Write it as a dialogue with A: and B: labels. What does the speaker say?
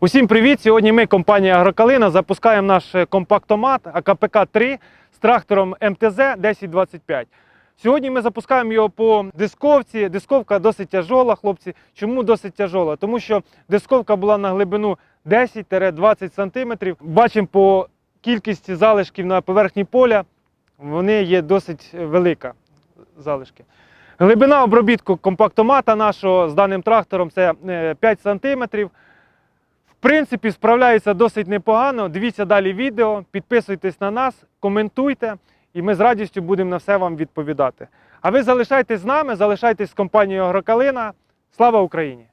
A: Усім привіт! Сьогодні ми, компанія Агрокалина, запускаємо наш е, компактомат АКПК-3 з трактором МТЗ 1025. Сьогодні ми запускаємо його по дисковці. Дисковка досить тяжола, хлопці. Чому досить тяжола? Тому що дисковка була на глибину 10-20 см. Бачимо по кількості залишків на поверхні поля, вони є досить велика залишки. Глибина обробітку компактомата нашого з даним трактором це е, 5 см. В принципі, справляється досить непогано. Дивіться далі відео, підписуйтесь на нас, коментуйте, і ми з радістю будемо на все вам відповідати. А ви залишайтесь з нами, залишайтесь з компанією Агрокалина. Слава Україні!